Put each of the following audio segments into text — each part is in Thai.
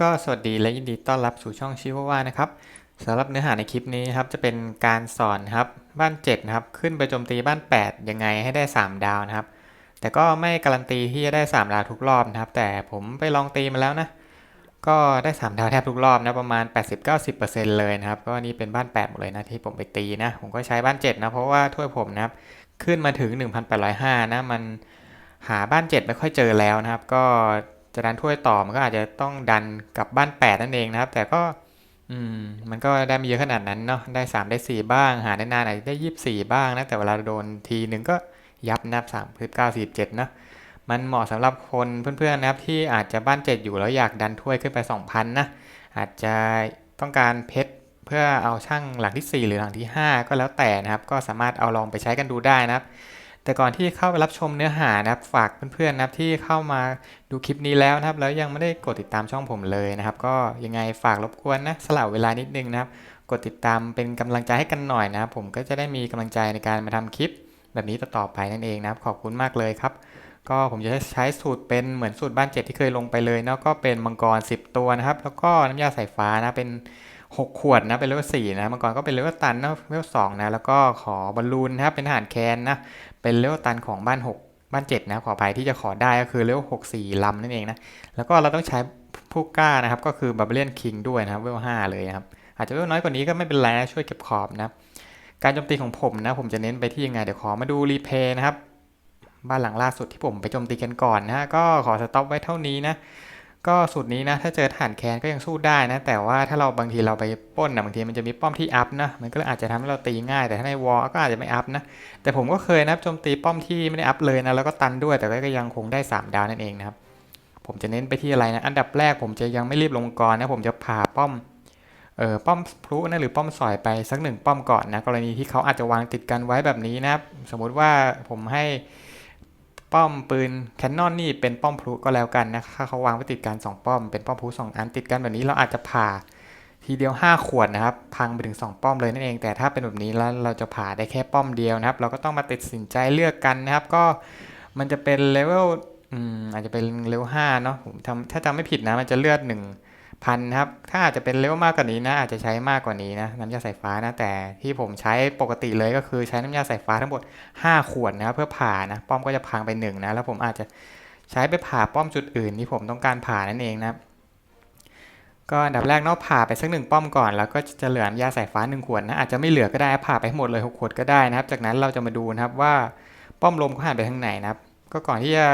ก็สวัสดีและยินดีต้อนรับสู่ช่องชิวาว่านะครับสำหรับเนื้อหาในคลิปนี้ครับจะเป็นการสอนครับบ้าน7นะครับขึ้นไปโจมตีบ้าน 8 ยังไงให้ได้ 3 ดาวนะครับ แต่ก็ไม่การันตีที่จะได้ 3 ดาวทุกรอบนะครับ แต่ผมไปลองตีมาแล้วนะ ก็ได้ 3 ดาวแทบทุกรอบนะประมาณ 80-90%เลยนะครับ ก็นี่เป็นบ้าน8หมดเลยนะที่ผมไปตีนะ ผมก็ใช้บ้าน7นะเพราะว่าถ้วยผมนะครับขึ้นมาถึง 1,805นะมันหาบ้าน 7 ไม่ค่อยเจอแล้วนะครับ ก็ จะดันถ้วยต่อมันก็อาจจะต้องดันกลับบ้าน 8 นั่นเองนะครับ แต่ก็อืมมันก็ได้ไม่เยอะขนาดนั้นเนาะได้ 3 ได้ 4 บ้าง หาได้นานอาจจะได้ 24 บ้างนะแต่เวลาโดนทีหนึ่งก็ยับนับ3 9 47เนาะมันเหมาะสำหรับคนเพื่อนๆนะครับที่อาจจะบ้าน 7 อยู่แล้วอยากดันถ้วยขึ้นไป 2,000นะอาจจะต้องการเพชรเพื่อเอาช่างหลังที่ 4 หรือหลังที่ 5 ก็แล้วแต่นะครับ ก็สามารถเอาลองไปใช้กันดูได้นะครับ แต่ก่อนที่เข้าไปรับชมเนื้อหานะครับฝากเพื่อนๆนะครับที่เข้ามาดูคลิปนี้แล้วนะครับ แล้วยังไม่ได้กดติดตามช่องผมเลยนะครับ ก็ยังไงฝากรบกวนนะสละเวลานิดนึงนะครับ กดติดตามเป็นกำลังใจให้กันหน่อยนะครับ ผมก็จะได้มีกำลังใจในการมาทำคลิป แบบนี้ต่อๆไปนั่นเองนะครับ ขอบคุณมากเลยครับก็ผมจะใช้สูตรเป็นเหมือนสูตรบ้าน7ที่เคยลงไปเลยเนาะก็เป็นมังกร 10 ตัวนะครับ แล้วก็น้ำยาสายฟ้านะเป็น 6 ขวดนะเป็นเลเวล4นะมังกรก็เป็นเลเวลตันนะเลเวล2นะแล้วก็ขอบอลลูนนะครับเป็นทหารแคนนะเป็นเลเวลตันของบ้าน 6 บ้าน 7 นะขออภัยที่จะขอได้ก็คือเลเวล6 4ลำนั่นเองนะแล้วก็เราต้องใช้ผู้กล้านะครับก็คือบาร์เบียนคิงด้วยนะครับเลเวล5เลยนะครับอาจจะเลเวลน้อยกว่านี้ก็ไม่เป็นไรนะช่วยเก็บขอบนะครับการโจมตีของผมนะผมจะเน้นไปที่ยังไงเดี๋ยวขอมาดูรีเพย์นะครับบ้านหลังล่าสุดที่ผมไปโจมตีกันก่อนนะฮะก็ขอสต็อปไว้เท่านี้นะ ก็สูตรนี้นะถ้าเจอฐานแคนก็ยังสู้ได้นะ แต่ว่าถ้าเราบางทีเราไปป้นนะบางทีมันจะมีป้อมที่อัพนะ มันก็อาจจะทำให้เราตีง่าย แต่ถ้าในวอลก็อาจจะไม่อัพนะ แต่ผมก็เคยนะโจมตีป้อมที่ไม่ได้อัพเลยนะแล้วก็ตันด้วยแต่ก็ยังคงได้ 3 ดาวนั่นเองนะครับ ผมจะเน้นไปที่อะไรนะอันดับแรกผมจะยังไม่รีบลงกรนะผมจะผ่าป้อมเออป้อมพลุนะหรือป้อมสอยไปสักหนึ่งป้อมก่อนนะกรณีที่เขาอาจจะวางติดกันไว้แบบนี้นะครับสมมุติว่าผมให้ ป้อมปืนแคนนอนนี่เป็นป้อมพลุก็แล้วกันนะถ้าเขาวางไว้ติดกัน 2 ป้อมเป็นป้อมพลุ2 อันติดกันแบบนี้เราอาจจะผ่าทีเดียว 5 ขวดนะครับ พังไปถึง 2 ป้อมเลยนั่นเอง แต่ถ้าเป็นแบบนี้แล้วเราจะผ่าได้แค่ป้อมเดียวนะครับ เราก็ต้องมาตัดสินใจเลือกกันนะครับ ก็มันจะเป็นเลเวลอืมอาจจะเป็นเลเวล5เนาะผมทำถ้าจำไม่ผิดนะมันจะเลือด1 พันครับ ถ้าอาจจะเป็นเลเวลมากกว่านี้นะ อาจจะใช้มากกว่านี้นะน้ำยาสายฟ้านะ แต่ที่ผมใช้ปกติเลยก็คือใช้น้ำยาสายฟ้าทั้งหมด 5 ขวดนะครับเพื่อผ่านะ ป้อมก็จะพังไปหนึ่งนะ แล้วผมอาจจะใช้ไปผ่าป้อมจุดอื่นที่ผมต้องการผ่านั่นเองนะครับก็อันดับแรกเนาะผ่าไปสักหนึ่งป้อมก่อน แล้วก็จะเหลือน้ำยาสายฟ้า1ขวดนะอาจจะไม่เหลือก็ได้ผ่าไปให้หมดเลย6ขวดก็ได้นะครับ จากนั้นเราจะมาดูนะครับว่าป้อมลมเขาหันไปทางไหนนะครับ ก็ก่อนที่จะ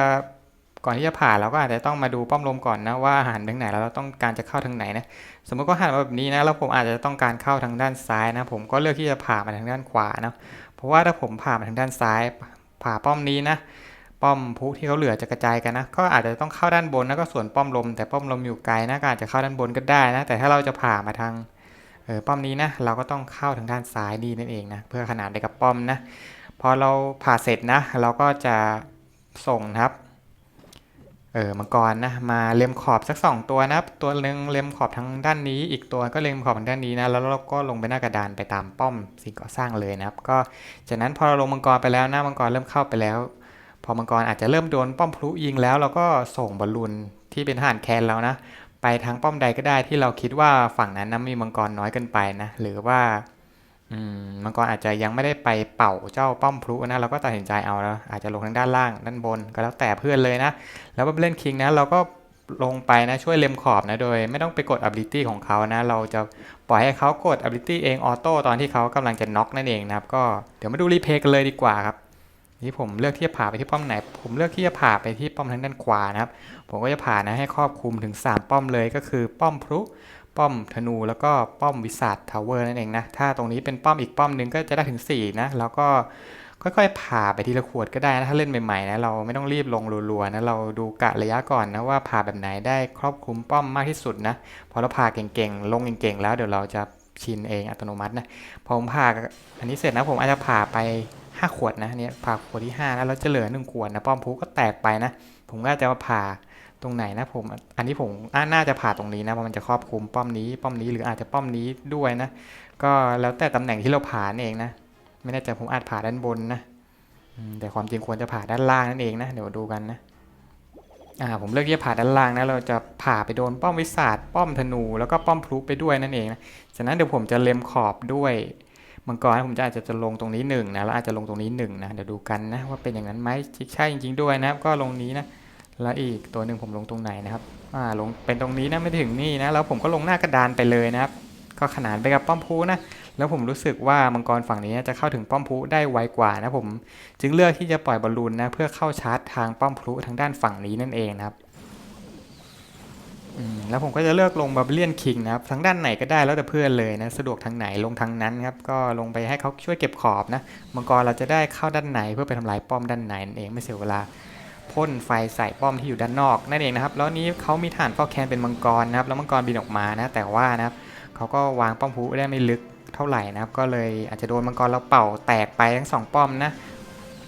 ก่อนที่จะผ่าเราก็อาจจะต้องมาดูป้อมลมก่อนนะว่าหันทางไหนแล้วเราต้องการจะเข้าทางไหนนะสมมติก็หันมาแบบนี้นะแล้วผมอาจจะต้องการเข้าทางด้านซ้ายนะ ผมก็เลือกที่จะผ่ามาทางด้านขวานะเพราะว่าถ้าผมผ่ามาทางด้านซ้าย ผ่าป้อมนี้นะป้อมพุที่เขาเหลือจะกระจายกันนะ ก็อาจจะต้องเข้าด้านบนนะก็ส่วนป้อมลม แต่ป้อมลมอยู่ไกลนะก็อาจจะเข้าด้านบนก็ได้นะ แต่ถ้าเราจะผ่ามาทางเออป้อมนี้นะเราก็ต้องเข้าทางด้านซ้ายดีนั่นเองนะเพื่อขนาดเดียวกับป้อมนะพอเราผ่าเสร็จนะ เราก็จะส่งนะครับ เออมังกรนะมาเล็มขอบสัก 2 ตัวนะครับ ตัวหนึ่งเล็มขอบทางด้านนี้ อีกตัวก็เล็มขอบทางด้านนี้นะแล้วเราก็ลงไปหน้ากระดานไปตามป้อมสิ่งก่อสร้างเลยนะครับ ก็จากนั้นพอเราลงมังกรไปแล้วนะมังกรเริ่มเข้าไปแล้ว พอมังกรอาจจะเริ่มโดนป้อมพลุยิงแล้วเราก็ส่งบอลลูนที่เป็นทหารแคนแล้วนะ ไปทางป้อมใดก็ได้ที่เราคิดว่าฝั่งนั้นนะมีมังกรน้อยเกินไปนะหรือว่า อืมมังกรอาจจะยังไม่ได้ไปเป่าเจ้าป้อมพลุนะเราก็ตัดสินใจเอาแล้ว อาจจะลงทางด้านล่างด้านบนก็แล้วแต่เพื่อนเลยนะ แล้วบับเล่นคิงนะเราก็ลงไปนะช่วยเล็มขอบนะโดย ไม่ต้องไปกด ability ของเขานะ เราจะปล่อยให้เขากด ability เองออโต้ตอนที่เขากำลังจะน็อกนั่นเองนะครับ ก็เดี๋ยวมาดูรีเพย์กันเลยดีกว่าครับนี่ผมเลือกที่จะผ่าไปที่ป้อมไหน ผมเลือกที่จะผ่าไปที่ป้อมทางด้านขวานะครับ ผมก็จะผ่านะให้ครอบคลุมถึง 3 ป้อมเลยก็คือป้อมพลุ ป้อมธนูแล้วก็ป้อมวิสัททาวเวอร์นั่นเองนะ ถ้าตรงนี้เป็นป้อมอีกป้อมหนึ่งก็จะได้ถึง 4 นะ แล้วก็ค่อยๆ ผ่าไปทีละขวดก็ได้นะ ถ้าเล่นใหม่ๆนะ เราไม่ต้องรีบลงรัวๆนะ เราดูกะระยะก่อนนะว่าผ่าแบบไหนได้ครอบคลุมป้อมมากที่สุดนะ พอเราผ่าเก่งๆ ลงเก่งๆ แล้วเดี๋ยวเราจะชินเองอัตโนมัตินะ พอผมผ่าอันนี้เสร็จนะผมอาจจะผ่าไป 5 ขวดนะเนี่ยผ่าขวดที่5แล้วเราจะเหลือ 1 ขวดนะป้อมพุก็แตกไปนะ ผมก็จะมาผ่า ตรงไหนนะผม อันนี้ผมน่าจะผ่าตรงนี้นะเพราะมันจะครอบคลุมป้อมนี้ป้อมนี้หรืออาจจะป้อมนี้ด้วยนะ ก็แล้วแต่ตำแหน่งที่เราผ่าเองนะ ไม่แน่ใจผมอาจผ่าด้านบนนะแต่ความจริงควรจะผ่าด้านล่างนั่นเองนะ เดี๋ยวดูกันนะอ่าผมเลือกที่จะผ่าด้านล่างนะ เราจะผ่าไปโดนป้อมวิสาดป้อมธนู แล้วก็ป้อมพลุไปด้วยนั่นเองนะฉะนั้นเดี๋ยวผมจะเล็มขอบด้วยมังกรนผมจะอาจจะจะลงตรงนี้หนึ่งนะแล้วอาจจะลงตรงนี้หนึ่งนะเดี๋ยวดูกันนะว่าเป็นอย่างนั้นไหมใช่จริงๆด้วยนะครับก็ลงนี้นะ แล้วอีกตัวหนึ่งผมลงตรงไหนนะครับ อ่า ลงเป็นตรงนี้นะไม่ถึงนี่นะ แล้วผมก็ลงหน้ากระดานไปเลยนะครับ ก็ขนานไปกับป้อมพูนะ แล้วผมรู้สึกว่ามังกรฝั่งนี้จะเข้าถึงป้อมพูได้ไวกว่านะผม จึงเลือกที่จะปล่อยบอลลูนนะเพื่อเข้าชาร์จทางป้อมพลุทางด้านฝั่งนี้นั่นเองนะครับแล้วผมก็จะเลือกลงบาบิเลียนคิงนะครับทางด้านไหนก็ได้แล้วแต่เพื่อนเลยนะสะดวกทางไหนลงทางนั้นครับก็ลงไปให้เขาช่วยเก็บขอบนะมังกรเราจะได้เข้าด้านในเพื่อไปทำลายป้อมด้านในนั่นเองไม่เสียเวลา พ่นไฟใส่ป้อมที่อยู่ด้านนอกนั่นเองนะครับ แล้วนี้เขามีฐานเฝ้าแคนเป็นมังกรนะครับ แล้วมังกรบินออกมานะ แต่ว่านะครับเขาก็วางป้อมพุได้ไม่ลึกเท่าไหร่นะครับ ก็เลยอาจจะโดนมังกรเราเป่าแตกไปทั้งสองป้อมนะ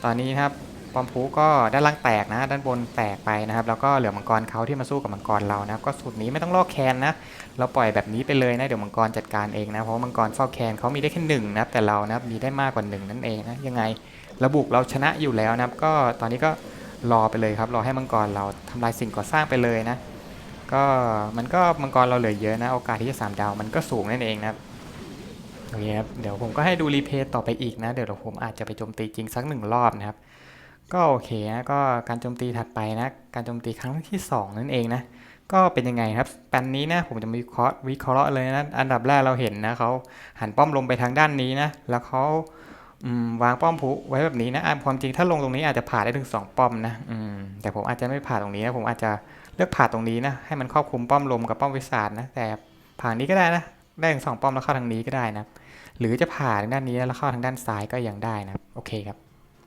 ตอนนี้นะครับป้อมพุก็ด้านล่างแตกนะ ด้านบนแตกไปนะครับ แล้วก็เหลือมังกรเขาที่มาสู้กับมังกรเรานะครับ ก็สูตรนี้ไม่ต้องลอกแคนนะ เราปล่อยแบบนี้ไปเลยนะ เดี๋ยวมังกรจัดการเองนะ เพราะมังกรเฝ้าแคนเขามีได้แค่หนึ่งนะครับ แต่เรานะครับมีได้มากกว่าหนึ่งนั่นเองนะ ยังไงระบุเราชนะอยู่แล้วนะครับ ก็ตอนนี้ก็ รอไปเลยครับ รอให้มังกรเราทำลายสิ่งก่อสร้างไปเลยนะ ก็มันก็มังกรเราเหลือเยอะนะ โอกาสที่จะสามดาวมันก็สูงนั่นเองนะโอเคครับ เดี๋ยวผมก็ให้ดูรีเพย์ต่อไปอีกนะ เดี๋ยวผมอาจจะไปโจมตีจริงสักหนึ่งรอบนะครับ ก็โอเคนะ ก็การโจมตีถัดไปนะ การโจมตีครั้งที่สองนั่นเองนะ ก็เป็นยังไงครับปันนี้นะผมจะมีวิเคราะห์วิเคราะห์เลยนะ อันดับแรกเราเห็นนะเขาหันป้อมลงไปทางด้านนี้นะ แล้วเขา วางป้อมผุไว้แบบนี้นะความจริงถ้าลงตรงนี้อาจจะผ่าได้ถึง 2 ป้อมนะอืมแต่ผมอาจจะไม่ผ่าตรงนี้นะผมอาจจะเลือกผ่าตรงนี้นะให้มันครอบคลุมป้อมลมกับป้อมวิสาดนะแต่ผ่านี้ก็ได้นะได้ถึงสองป้อมแล้วเข้าทางนี้ก็ได้นะหรือจะผ่าทางด้านนี้แล้วเข้าทางด้านซ้ายก็ยังได้นะโอเคครับ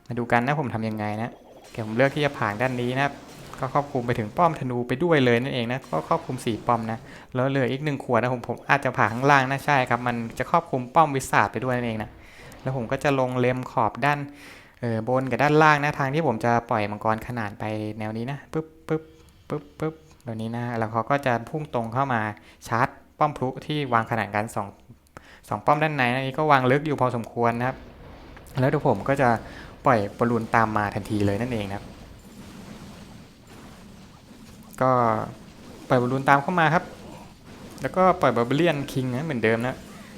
มาดูกันนะผมทำยังไงนะเดี๋ยวผมเลือกที่จะผ่านด้านนี้นะก็ครอบคลุมไปถึงป้อมธนูไปด้วยเลยนั่นเองนะก็ครอบคลุม4ป้อมนะแล้วเหลืออีกหนึ่งขวดนะผมผมอาจจะผ่าข้างล่างนะใช่ครับมันจะครอบคลุมป้อมวิสาดไปด้วยนั่นเองนะ แล้วผมก็จะลงเล็มขอบด้านเออบนกับด้านล่างนะทางที่ผมจะปล่อยมังกรขนาดไปแนวนี้นะปึ๊บปึ๊บปึ๊บปึ๊บแบบนี้นะแล้วเขาก็จะพุ่งตรงเข้ามาชาร์จป้อมพลุที่วางขนาดกันสองสองป้อมด้านในนะนี้ก็วางลึกอยู่พอสมควรนะครับ แล้วเดี๋ยวผมก็จะปล่อยบอลลูนตามมาทันทีเลยนั่นเองนะครับ ก็ปล่อยบอลลูนตามเข้ามาครับ แล้วก็ปล่อยบาร์เบเลียนคิงนะเหมือนเดิมนะ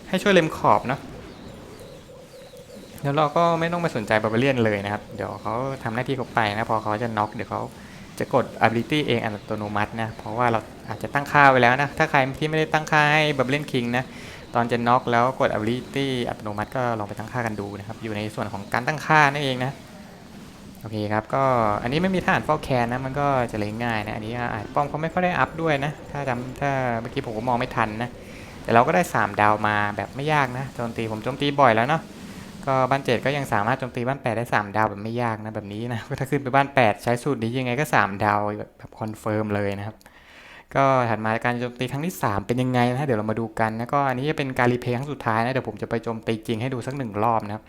ให้ช่วยเล็มขอบเนาะ แล้วเราก็ไม่ต้องไปสนใจบาร์เบเลียนเลยนะครับ เดี๋ยวเขาทำหน้าที่เขาไปนะ พอเขาจะน็อกเดี๋ยวเขาจะกด ability เองอัตโนมัตินะ เพราะว่าเราอาจจะตั้งค่าไว้แล้วนะ ถ้าใครที่ไม่ได้ตั้งค่าให้บาร์เบเลียนคิงนะ ตอนจะน็อกแล้วกด ability อัตโนมัติก็ลองไปตั้งค่ากันดูนะครับ อยู่ในส่วนของการตั้งค่านั่นเองนะ โอเคครับ ก็อันนี้ไม่มีทหารเฝ้าแคนนะ มันก็จะเล่นง่ายนะ อันนี้อาจป้อมเขาไม่ค่อยได้อัพด้วยนะ ถ้าจำถ้าเมื่อกี้ผมก็มองไม่ทันนะ แต่เราก็ได้ 3 ดาวมาแบบไม่ยากนะ โจมตีผมโจมตีบ่อยแล้วเนาะ ก็บ้านเจ็ดก็ยังสามารถโจมตีบ้านแปดได้3ดาวแบบไม่ยากนะแบบนี้นะถ้าขึ้นไปบ้าน8ใช้สูตรนี้ยังไงก็3ดาวแบบคอนเฟิร์มเลยนะครับก็ถัดมาการโจมตีครั้งที่ 3 เป็นยังไงนะเดี๋ยวเรามาดูกันนะก็อันนี้จะเป็นการรีเพย์ครั้งสุดท้ายนะเดี๋ยวผมจะไปโจมตีจริงให้ดูสักหนึ่งรอบนะครับ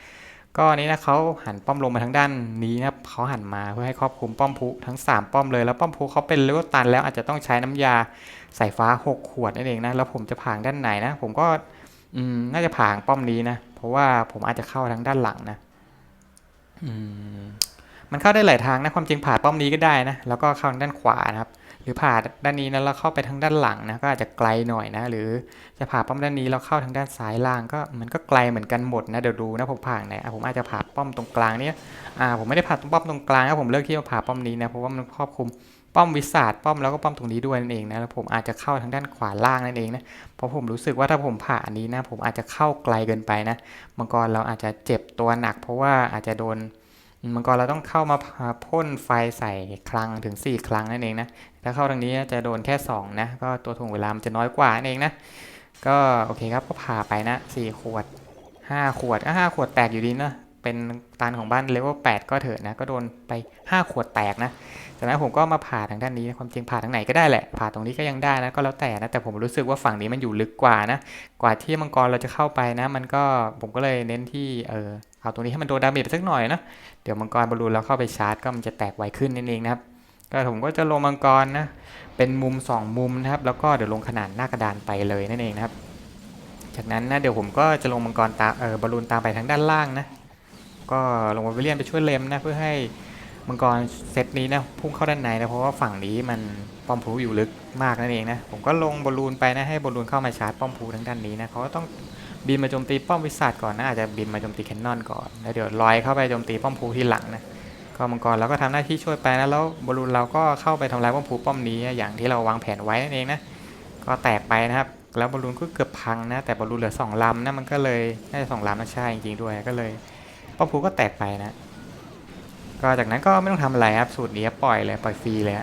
ก็อันนี้นะเขาหันป้อมลงมาทางด้านนี้นะครับเขาหันมาเพื่อให้ครอบคลุมป้อมพุทั้ง 3 ป้อมเลยแล้วป้อมพุเขาเป็นเลเวลตันแล้วอาจจะต้องใช้น้ำยาสายฟ้า 6 ขวดนั่นเองนะแล้วผมจะผางด้านไหนนะ ผมก็น่าจะผางป้อมนี้นะ ราะว่าผมอาจจะเข้าทางด้านหลังนะอืมมันเข้าได้หลายทางนะความจริงผ่าป้อมนี้ก็ได้นะแล้วก็เข้าทางด้านขวานะครับ หรือผ่าด้านนี้นะแล้วเข้าไปทางด้านหลังนะก็อาจจะไกลหน่อยนะ หรือจะผ่าป้อมด้านนี้แล้วเข้าทางด้านซ้ายล่าง ก็มันก็ไกลเหมือนกันหมดนะเดี๋ยวดูนะผมผ่าไหนอะผมอาจจะผ่าป้อมตรงกลางเนี้ยอ่าผมไม่ได้ผ่าตรงป้อมตรงกลางนะผมเลือกที่จะผ่าป้อมนี้นะเพราะว่ามันครอบคลุม ป้อมวิสาดป้อมแล้วก็ป้อมตรงนี้ด้วยนั่นเองนะแล้วผมอาจจะเข้าทางด้านขวาล่างนั่นเองนะเพราะผมรู้สึกว่าถ้าผมผ่าอันนี้นะ ผมอาจจะเข้าไกลเกินไปนะมังกรเราอาจจะเจ็บตัวหนัก เพราะว่าอาจจะโดนมังกรเราต้องเข้ามาพ่นไฟใส่ครั้งถึง 4 ครั้งนั่นเองนะถ้าเข้าทางนี้จะโดนแค่2นะก็ตัวถ่วงเวลามันจะน้อยกว่านั่นเองนะก็โอเคครับก็ผ่าไปนะ4ขวด 5 ขวดอะ5ขวดแตกอยู่ดีนะเป็นตันของบ้านเลเวล8ก็เถอะนะก็โดนไป 5 ขวดแตกนะ จากนั้นผมก็มาผ่าทางด้านนี้ความจริงผ่าทางไหนก็ได้แหละ ผ่าตรงนี้ก็ยังได้นะก็แล้วแต่นะแต่ผมรู้สึกว่าฝั่งนี้มันอยู่ลึกกว่านะ กว่าที่มังกรเราจะเข้าไปนะ มันก็ผมก็เลยเน้นที่เออเอาตรงนี้ให้มันโดนดาเมจไปสักหน่อยนะเดี๋ยวมังกรบอลลูนเราเข้าไปชาร์จก็มันจะแตกไวขึ้นนั่นเองนะครับก็ผมก็จะลงมังกรนะเป็นมุม 2 มุมนะครับ แล้วก็เดี๋ยวลงขนาดหน้ากระดานไปเลยนั่นเองนะครับ จากนั้นนะเดี๋ยวผมก็จะลงมังกรตาเออบอลลูนตามไปทางด้านล่างนะก็ลงมาไปเลียนไปช่วยเลมนะเพื่อให้ มังกรเซตนี้นะพุ่งเข้าด้านในนะเพราะว่าฝั่งนี้มันป้อมพูอยู่ลึกมากนั่นเองนะผมก็ลงบอลลูนไปนะให้บอลลูนเข้ามาชาร์จป้อมพูทั้งด้านนี้นะเขาก็ต้องบินมาโจมตีป้อมวิสัทก่อนนะอาจจะบินมาโจมตีแคนนอนก่อนแล้วเดี๋ยวลอยเข้าไปโจมตีป้อมพูที่หลังนะก็มังกรเราก็ทำหน้าที่ช่วยไปนะแล้วบอลลูนเราก็เข้าไปทำลายป้อมพูป้อมนี้อย่างที่เราวางแผนไว้นั่นเองนะก็แตกไปนะครับแล้วบอลลูนก็เกือบพังนะแต่บอลลูนเหลือสองลำนะมันก็เลยน่าจะสองลำนะใช่จริงๆด้วยก็เลยป้อมพูก็แตกไปนะ ก็จากนั้นก็ไม่ต้องทำอะไรครับสูตรนี้ปล่อยเลยปล่อยฟรีเลย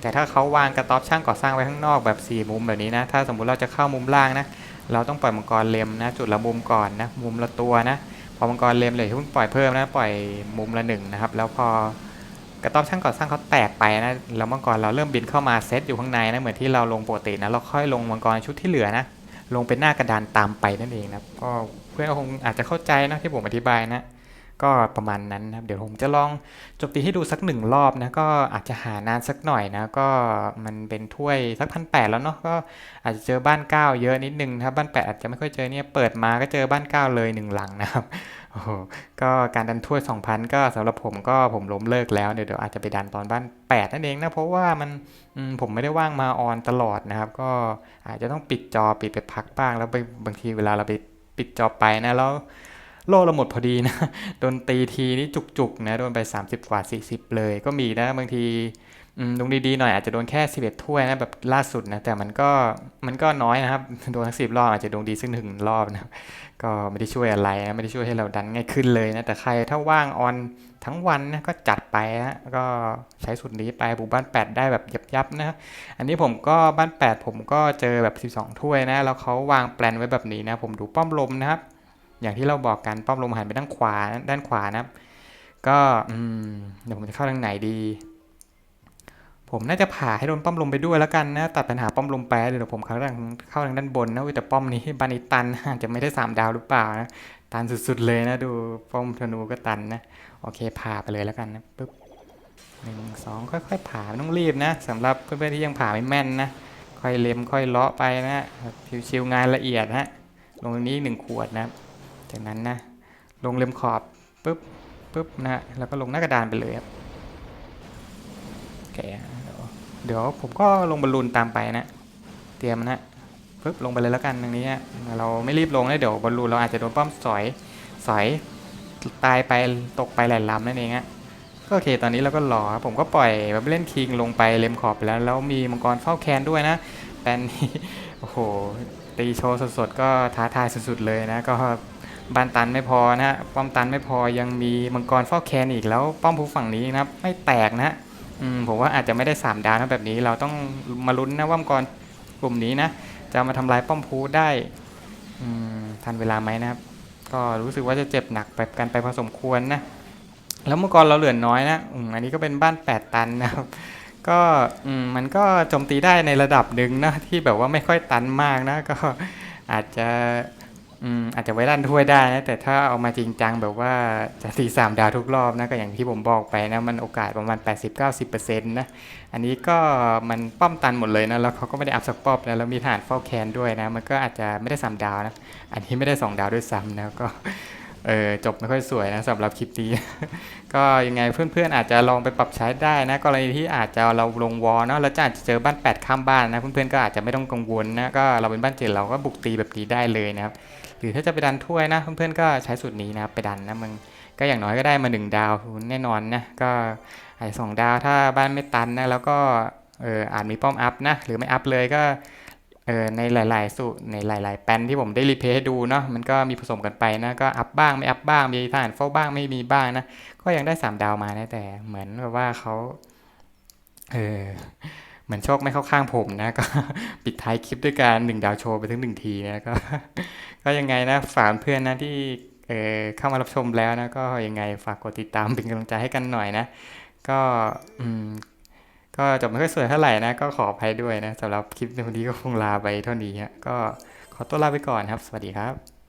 แต่ถ้าเขาวางกระต๊อบช่างก่อสร้างไว้ข้างนอกแบบสี่มุมแบบนี้นะถ้าสมมุติเราจะเข้ามุมล่างนะเราต้องปล่อยมังกรเลมนะ จุดละมุมก่อนนะมุมละตัวนะพอมังกรเลมเลยเพิ่งปล่อยเพิ่มนะปล่อยมุมละหนึ่งนะครับแล้วพอกระต๊อบช่างก่อสร้างเขาแตกไปนะแล้วมังกรเราเริ่มบินเข้ามาเซตอยู่ข้างในนะเหมือนที่เราลงปกตินะเราค่อยลงมังกรชุดที่เหลือนะลงเป็นหน้ากระดานตามไปนั่นเองนะครับก็เพื่อนคงอาจจะเข้าใจนะที่ผมอธิบายนะ ก็ประมาณนั้นนะครับ เดี๋ยวผมจะลองจมตีให้ดูสักหนึ่งรอบนะก็อาจจะหานานสักหน่อยนะก็มันเป็นถ้วยสักพันแปดแล้วเนาะก็อาจจะเจอบ้านเก้าเยอะนิดนึงนะครับบ้านแปดอาจจะไม่ค่อยเจอเนี่ยเปิดมาก็เจอบ้านเก้าเลยหนึ่งหลังนะครับโอ้โหก็การดันถ้วย2,000 ก็สำหรับผมก็ผมล้มเลิกแล้วเดี๋ยวเดี๋ยวอาจจะไปดันตอนบ้าน8นั่นเองนะเพราะว่ามันผมไม่ได้ว่างมาออนตลอดนะครับ ก็อาจจะต้องปิดจอปิดไปพักบ้างแล้วบางทีเวลาเราไปปิดจอไปนะแล้ว โล่เราหมดพอดีนะ โดนตีทีนี่จุกๆนะ โดนไป 30 กว่า 40 เลยก็มีนะ บางทีอืมลงดีๆหน่อยอาจจะโดนแค่ 11 ถ้วยนะ แบบล่าสุดนะ แต่มันก็มันก็น้อยนะครับ โดนทั้ง10รอบอาจจะดวงดีสักหนึ่งรอบนะก็ไม่ได้ช่วยอะไรนะ ไม่ได้ช่วยให้เราดันง่ายขึ้นเลยนะ แต่ใครถ้าว่างออนทั้งวันนะก็จัดไปนะก็ใช้สูตรนี้ไปบุกบ้าน 8 ได้แบบยับๆนะอันนี้ผมก็บ้าน 8 ผมก็เจอแบบ 12 ถ้วยนะ แล้วเขาวางแปลนไว้แบบนี้นะ ผมดูป้อมลมนะครับ อย่างที่เราบอกกันป้อมลมหันไปด้านขวาด้านขวานะครับ ก็อืมเดี๋ยวผมจะเข้าทางไหนดี ผมน่าจะผ่าให้โดนป้อมลมไปด้วยแล้วกันนะตัดปัญหาป้อมลมไปเดี๋ยวผมเข้าทางเข้าทางด้านบนนะแต่ป้อมนี้บานิตันอาจจะไม่ได้สามดาวหรือเปล่านะตันสุดๆเลยนะดูป้อมธนูก็ตันนะโอเคผ่าไปเลยแล้วกันนะปึ๊บหนึ่งสองค่อยๆ ผ่าไม่ต้องรีบนะสำหรับเพื่อนๆที่ยังผ่าไม่แม่นนะค่อยเล็มค่อยเลาะไปนะชิวๆงานละเอียดฮะลงตรงนี้หนึ่งขวดนะครับ จากนั้นนะลงเล็มขอบปึ๊บปึ๊บนะแล้วก็ลงหน้ากระดานไปเลยครับโอเคเดี๋ยวผมก็ลงบอลลูนตามไปนะ เตรียมนะปึ๊บลงไปเลยแล้วกันตรงนี้นะเราไม่รีบลงนะเดี๋ยวบอลลูนเราอาจจะโดนป้อมสอยสอยตายไปตกไปหลายลำนั่นเองฮะก็โอเคตอนนี้เราก็รอผมก็ปล่อยแบบเล่นคิงลงไปเลมขอบไปแล้วแล้วมีมังกรเฝ้าแคนด้วยนะแปนนี้โอ้โหตีโชว์สดๆก็ท้าทายสุดๆเลยนะก็ บ้านตันไม่พอนะฮะป้อมตันไม่พอยังมีมังกรเฝ้าแคนอีกแล้ว ป้อมผู้ฝั่งนี้นะครับไม่แตกนะอืมผมว่าอาจจะไม่ได้ 3 ดาวนะแบบนี้เราต้องมาลุ้นนะว่ามังกรกลุ่มนี้นะจะมาทำลายป้อมพูได้อืมทันเวลาไหมนะครับ ก็รู้สึกว่าจะเจ็บหนักไปกันไปพอสมควรนะแล้วมังกรเราเหลือน้อยนะอืมอันนี้ก็เป็นบ้าน 8 ตันนะครับก็อืมมันก็โจมตีได้ในระดับหนึ่งนะที่แบบว่าไม่ค่อยตันมากนะ ก็อาจจะ อืมอาจจะไว้ด้านถ้วยได้นะแต่ถ้าเอามาจริงจังแบบว่าจะตีสามดาวทุกรอบนะก็อย่างที่ผมบอกไปนะมันโอกาสประมาณ 80-90%นะอันนี้ก็มันป้อมตันหมดเลยนะแล้วเขาก็ไม่ได้อัพสกปอบนะแล้วมีฐานเฝ้าแคนด้วยนะ มันก็อาจจะไม่ได้สามดาวนะอันนี้ไม่ได้สองดาวด้วยซ้ำนะก็เออจบไม่ค่อยสวยนะสำหรับคลิปนี้ ก็ยังไงเพื่อนๆอาจจะลองไปปรับใช้ได้นะกรณีที่อาจจะเราลงวอลเนาะแล้วจะอาจจะเจอบ้าน8ข้ามบ้านนะเพื่อนๆก็อาจจะไม่ต้องกังวลนะก็เราเป็นบ้านเจ็ดเราก็บุกตีแบบนี้ได้เลยนะครับ หรือถ้าจะไปดันถ้วยนะ เพื่อนๆก็ใช้สูตรนี้นะครับไปดันนะมึงก็อย่างน้อยก็ได้มาหนึ่งดาวแน่นอนนะก็อาจจะสองดาวถ้าบ้านไม่ตันนะแล้วก็เอออาจมีป้อมอัพนะหรือไม่อัพเลยก็เออในหลาย ๆ สูตรในหลาย ๆ แปนที่ผมได้รีเพย์ให้ดูเนาะมันก็มีผสมกันไปนะก็อัพบ้างไม่อัพบ้างมีทหารเฝ้าบ้างไม่มีบ้างนะก็ยังได้สามดาวมานะแต่เหมือนกับว่าเขาเออ เหมือนโชคไม่เข้าข้างผมนะ ก็ปิดท้ายคลิปด้วยการหนึ่งดาวโชว์ไปถึงหนึ่งทีนะก็ก็ยังไงนะฝากเพื่อนนะที่เออเข้ามารับชมแล้วนะก็ยังไงฝากกดติดตามเป็นกำลังใจให้กันหน่อยนะ ก็อืมก็จบไม่ค่อยสวยเท่าไหร่นะ ก็ขออภัยด้วยนะสำหรับคลิปในวันนี้ก็คงลาไปเท่านี้ฮะก็ขอตัวลาไปก่อนครับ สวัสดีครับ